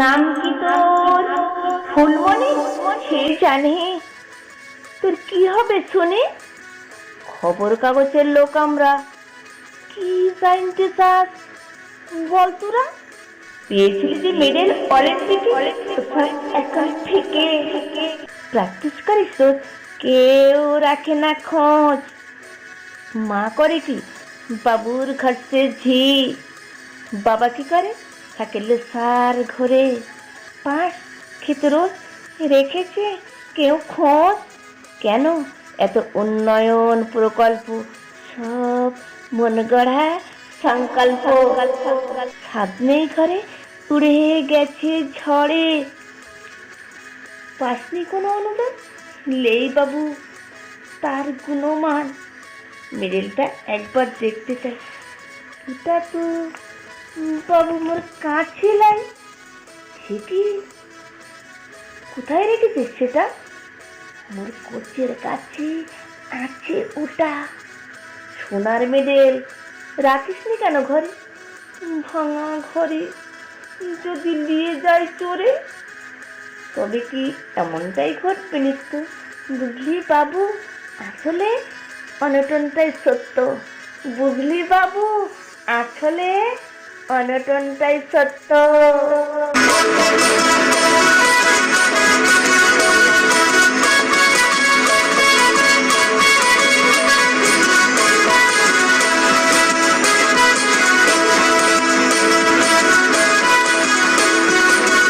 নাম কি তোর? ফুলমণি সে জানে। তোর কি হবে শুনে? খবর কাগজের লোক আমরা। কি জানতে চাস? বল তোরা। পেয়েছিলি যে মেডেল অলিম্পিকে? একা থেকে। প্র্যাকটিস করিস তো কেউ রাখে না খোঁজ। মা করে কি? বাবুর খরচে ঝি। বাবা কি করে? সাইকেলে সার ঘরে। খেতে রোজ রেখেছে কেউ খোঁজ। কেন এত উন্নয়ন প্রকল্প? সব মন গড়া সংকল্প। ছাদ নেই ঘরে, উড়ে গেছে ঝড়ে। পাসনি কোনো অনুদান? লেই বাবু, তার গুণমান। মেডেলটা একবার দেখতে চাই। এটা তো বাবু, মোর কাছে লাই সেটি কোথায় রেখেছিস সেটা? মোর কোচের কাছে আছে ওটা। সোনার মেডেল রাখিসনি কেন ঘরে? ভাঙা ঘরে যদি নিয়ে যায় চোরে, তবে কি এমনটাই ঘটবে নিত্য? বুঝলি বাবু, আসলে অনটনটাই সত্য। বুঝলি বাবু, আসলে অনটনটাই সত্য